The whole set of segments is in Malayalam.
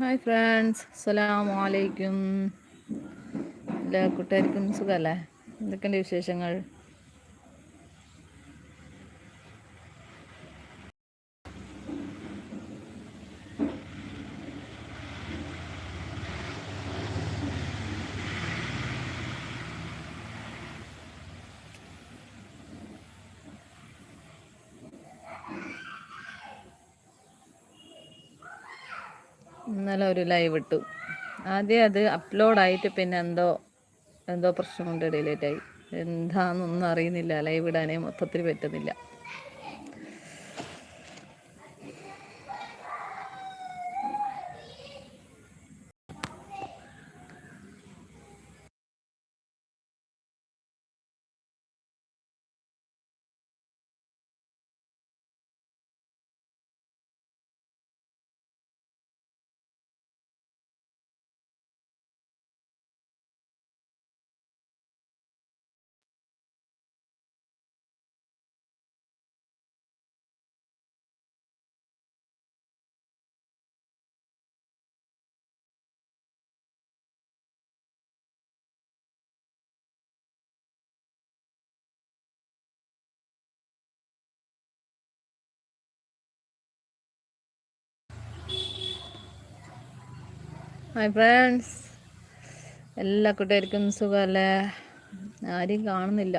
ഹായ് ഫ്രണ്ട്സ് അസ്സലാമു അലൈക്കും. എല്ലാ കൂട്ടുകാർക്കും സുഖമല്ലേ? എന്തൊക്കെയുണ്ട് വിശേഷങ്ങൾ? ഇന്നലെ ഒരു ലൈവ് ഇട്ടു. ആദ്യം അത് അപ്ലോഡായിട്ട് പിന്നെ എന്തോ എന്തോ പ്രശ്നം കൊണ്ട് ഡിലേറ്റായി എന്താണെന്നൊന്നും അറിയുന്നില്ല. ലൈവ് ഇടാനേ മൊത്തത്തിൽ പറ്റുന്നില്ല. ഹായ് ഫ്രണ്ട്സ് എല്ലാ കുട്ടികൾക്കും സുഖമല്ലേ ആരെയും കാണുന്നില്ല.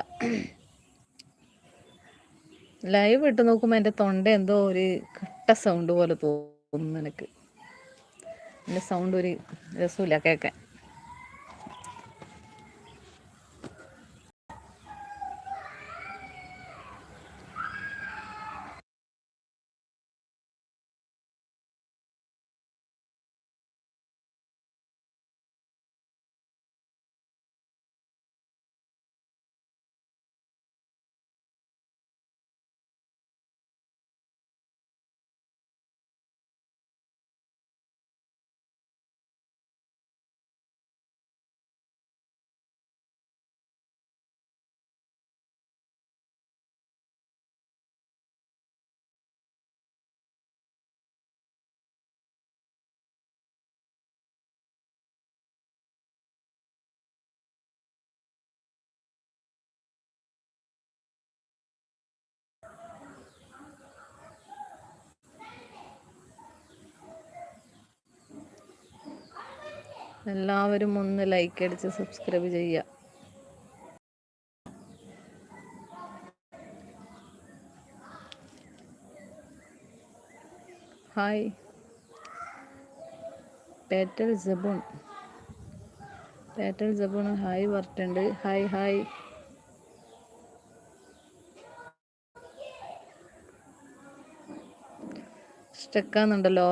ലൈവ് ഇട്ട് നോക്കുമ്പോൾ എന്റെ തൊണ്ട എന്തോ ഒരു കട്ട സൗണ്ട് പോലെ തോന്നുന്നു എനിക്ക് എന്റെ സൗണ്ട് ഒരു രസമില്ല കേൾക്കാൻ. എല്ലാവരും ഒന്ന് ലൈക്ക് അടിച്ച് സബ്സ്ക്രൈബ് ചെയ്യുക. ഹായ് പേറ്റൽ ജബൂൺ പേറ്റൽ ജബൂൺ ഹായ് പറഞ്ഞിട്ടുണ്ട് ഹായ് ഹായ് സ്റ്റക്കാന്നുണ്ടല്ലോ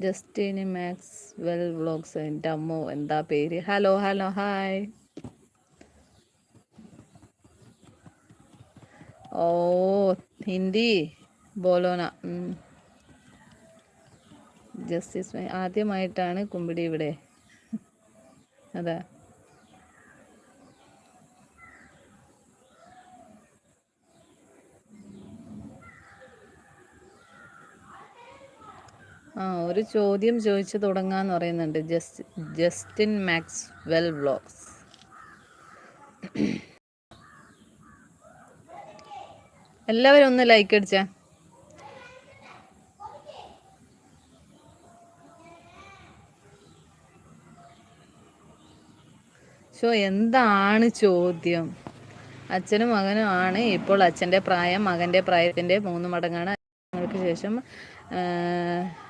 ജസ്റ്റിന് മാക്സ് വെൽ വ്ളോഗ്സ് എന്റെ അമ്മോ എന്താ പേര് ഹലോ ഹലോ ഹായ് ഓ ഹിന്ദി ബോലോന ജസ്റ്റിസ് ആദ്യമായിട്ടാണ് കുമ്പിടി ഇവിടെ. അതെ. ആ ഒരു ചോദ്യം ചോദിച്ചു തുടങ്ങാന്ന് പറയുന്നുണ്ട്. Just Justin Maxwell vlogs എല്ലാവരും ഒന്ന് ലൈക്ക് അടിച്ചാ. ഷോ എന്താണ് ചോദ്യം? അച്ഛനും മകനും ആണ് ഇപ്പോൾ അച്ഛന്റെ പ്രായം മകന്റെ പ്രായത്തിന്റെ മൂന്ന് മടങ്ങാണ്. ശേഷം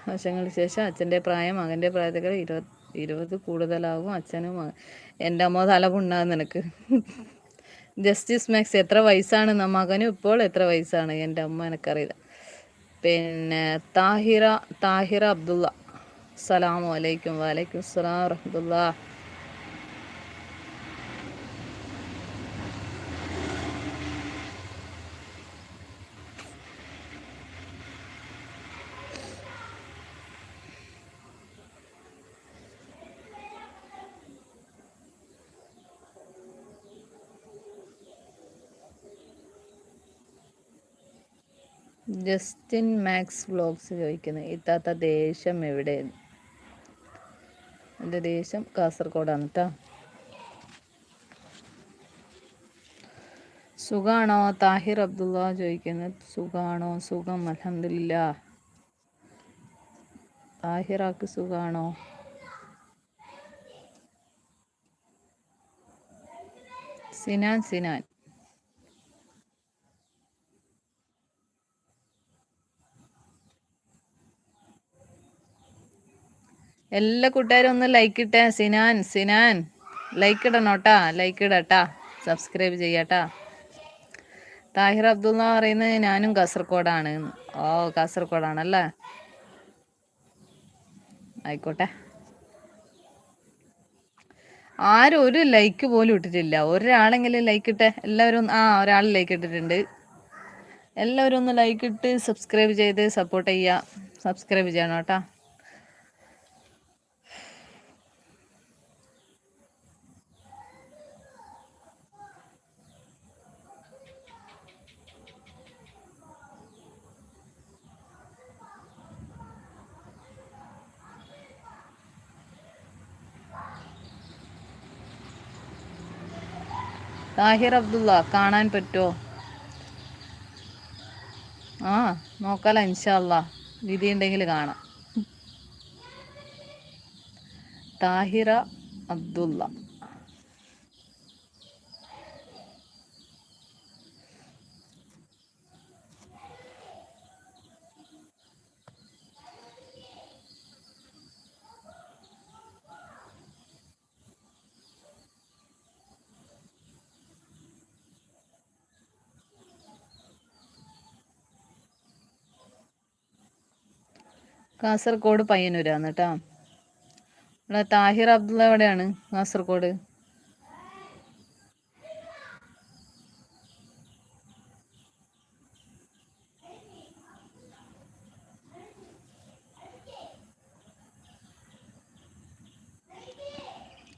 വർഷങ്ങൾക്ക് ശേഷം അച്ഛന്റെ പ്രായം മകന്റെ പ്രായത്തേക്കാൾ ഇരുപത് ഇരുപത് കൂടുതലാകും അച്ഛനും എന്റെ അമ്മ തല നിനക്ക്. ജസ്റ്റിസ് മാക്സ് എത്ര വയസ്സാണ് മകനും ഇപ്പോൾ എത്ര വയസ്സാണ്? എന്റെ അമ്മ എനിക്കറിയില്ല. പിന്നെ താഹിറ താഹിറ അബ്ദുള്ള. അസ്സലാമു അലൈക്കും വലൈക്കും അസ്സലാം വറഹമുല്ല ജസ്റ്റിൻ മാക്സ് വ്ലോഗ്സ് ചോദിക്കുന്നത് ഇത്താത്ത ദേശം എവിടെ? എന്റെ ദേശം കാസർഗോഡാണ് കേട്ടോ സുഖാണോ? താഹിർ അബ്ദുള്ള ചോദിക്കുന്നത് സുഖാണോ? സുഖം അലഹമില്ല താഹിറാക്ക് സുഖാണോ? സിനാൻ സിനാൻ. എല്ലാ കൂട്ടുകാരും ഒന്ന് ലൈക്ക് ഇട്ടേ. സിനാൻ സിനാൻ. ലൈക്ക് ഇടണോട്ടാ ലൈക്ക് ഇടട്ടാ. സബ്സ്ക്രൈബ് ചെയ്യട്ടാ. താഹിർ അബ്ദുള്ള പറയുന്നത് ഞാനും കാസർഗോഡാണ്. ഓ കാസർഗോഡാണല്ലേ? ആയിക്കോട്ടെ. ആരും ഒരു ലൈക്ക് പോലും ഇട്ടിട്ടില്ല. ഒരാളെങ്കിലും ലൈക്ക് ഇട്ടെ. എല്ലാവരും ആ ഒരാൾ ലൈക്ക് ഇട്ടിട്ടുണ്ട്. എല്ലാവരും ഒന്ന് ലൈക്ക് ഇട്ട് സബ്സ്ക്രൈബ് ചെയ്ത് സപ്പോർട്ട് ചെയ്യുക. സബ്സ്ക്രൈബ് ചെയ്യണം കേട്ടോ താഹിർ അബ്ദുള്ള കാണാൻ പറ്റുമോ ആ നോക്കാലോ ഇൻഷാല്ല വിധി ഉണ്ടെങ്കിൽ കാണാം. താഹിറ അബ്ദുള്ള. കാസർഗോഡ് പയ്യന്നൂരാണ് കേട്ടോ. ഇവിടെ താഹിർ അബ്ദുള്ള എവിടെയാണ് കാസർഗോഡ്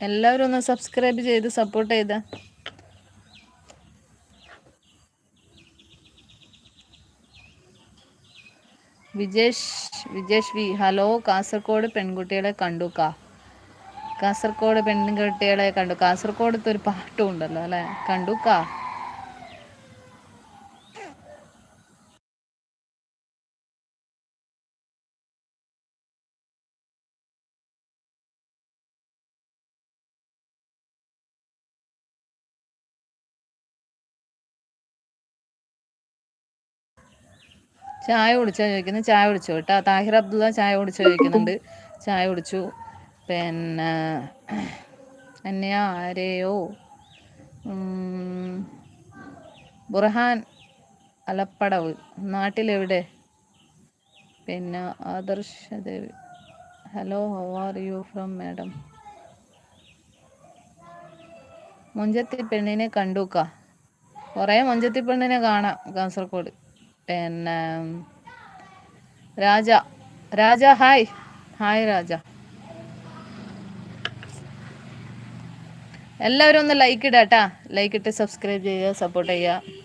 എല്ലാവരും ഒന്ന് സബ്സ്ക്രൈബ് ചെയ്ത് സപ്പോർട്ട് ചെയ്താ. വിജേഷ് വിജേഷ് വി ഹലോ കാസർഗോഡ് പെൺകുട്ടികളെ കണ്ടു കാ. കാസർഗോഡ് പെൺകുട്ടികളെ കണ്ടു. കാസർഗോഡത്തെ ഒരു പാട്ടും ഉണ്ടല്ലോ അല്ലേ? കണ്ടു കാ. ചായ കുടിച്ചോ ചോദിക്കുന്നത് ചായ കുടിച്ചു കേട്ടോ. താഹിർ അബ്ദുള്ള ചായ കുടിച്ചോ ചോദിക്കുന്നുണ്ട്. ചായ കുടിച്ചു. പിന്നെ അന്യ ആരെയോ? ബുർഹാൻ അലപ്പടവ്. നാട്ടിലെവിടെ? പിന്നെ Adarsha Devi. Hello how are you from madam മുഞ്ചത്തി പെണ്ണിനെ കണ്ടുക്ക. കുറേ മുഞ്ചത്തി പെണ്ണിനെ കാണാം കാസർഗോഡ്. പിന്നെ രാജ രാജ ഹായ്. ഹായ് രാജ. എല്ലാവരും ഒന്ന് ലൈക്ക് ഇടാട്ടാ. ലൈക്ക് ഇട്ട് സബ്സ്ക്രൈബ് ചെയ്യുക സപ്പോർട്ട് ചെയ്യുക.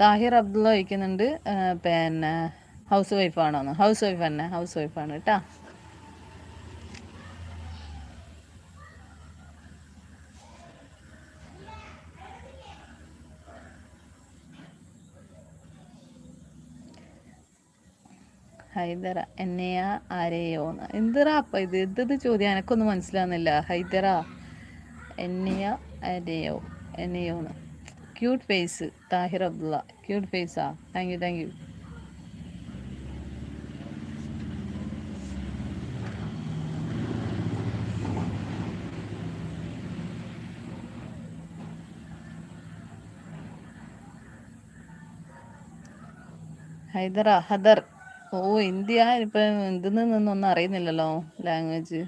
താഹിർ അബ്ദുള്ള ചോദിക്കുന്നുണ്ട് പിന്നെ ഹൗസ് വൈഫാണോന്ന് ഹൗസ് വൈഫ് തന്നെ ഹൗസ് വൈഫാണ് കേട്ടോ. ഹൈദറ എന്നെയാ ആരെയോന്ന്. എന്തിറാ അപ്പ ഇത്? എന്തത് ചോദ്യം എനക്കൊന്നും മനസ്സിലാവുന്നില്ല. ഹൈദറ എന്നെയാ ആരെയോ? എന്നെയോന്ന്. Cute face Thahir Abdulla cute ഫേസാ thank you thank you ഹൈദറ ഹദർ. ഓ ഇന്ത്യ ഇപ്പം ഇതിൽ നിന്നൊന്നും അറിയുന്നില്ലല്ലോ ലാംഗ്വേജ്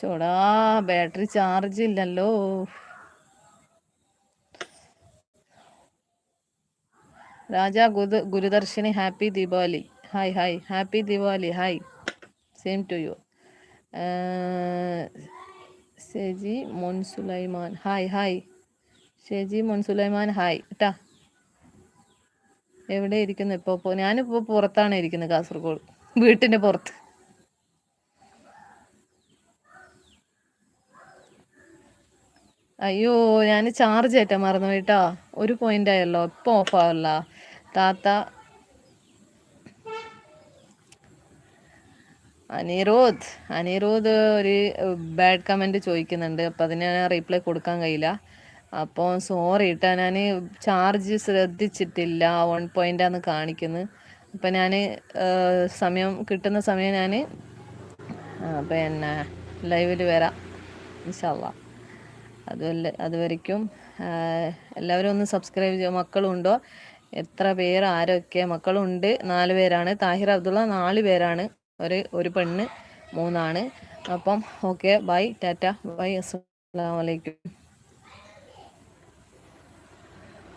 ഷോടാ ബാറ്ററി ചാർജ് ഇല്ലല്ലോ. Raja Guru Gurudarshini happy Deepavali. Hi hi happy Deepavali hi. Same to you Sheji മൊൻസുലൈമാൻ hi hi. Sheji മൊൻസുലൈമാൻ hi. കേട്ടാ എവിടെ ഇരിക്കുന്നു? ഇപ്പോൾ ഞാനിപ്പോൾ പുറത്താണ് ഇരിക്കുന്നത് കാസർഗോഡ്. വീട്ടിന്റെ പുറത്ത്. അയ്യോ ഞാൻ ചാർജ് ആയിട്ടാ മറന്നു കേട്ടോ ഒരു പോയിന്റ് ആയല്ലോ ഇപ്പൊ ഓഫ് ആവല്ല താത്ത. അനിരോധ് അനിരോധ് ഒരു ബാഡ് കമന്റ് ചോദിക്കുന്നുണ്ട്. അപ്പം അതിന് റീപ്ലൈ കൊടുക്കാൻ കഴിയില്ല. അപ്പോൾ സോറി ഇട്ടാ ഞാൻ ചാർജ് ശ്രദ്ധിച്ചിട്ടില്ല വൺ പോയിന്റാന്ന് കാണിക്കുന്നത് അപ്പം ഞാൻ സമയം കിട്ടുന്ന സമയം ഞാൻ പിന്നെ ലൈവിൽ വരാം. ഇൻഷാല്ലാ അതുമല്ല അതുവരയ്ക്കും എല്ലാവരും ഒന്ന് സബ്സ്ക്രൈബ് ചെയ്യുക മക്കളുണ്ടോ? എത്ര പേര്? ആരൊക്കെ? മക്കളുണ്ട് നാല് പേരാണ്. താഹിർ അബ്ദുള്ള നാല് പേരാണ്. ഒരു ഒരു പെണ്ണ് മൂന്നാണ്. അപ്പം ഓക്കെ ബൈ ടാറ്റ. ബൈ അസ്സാം വലൈക്കും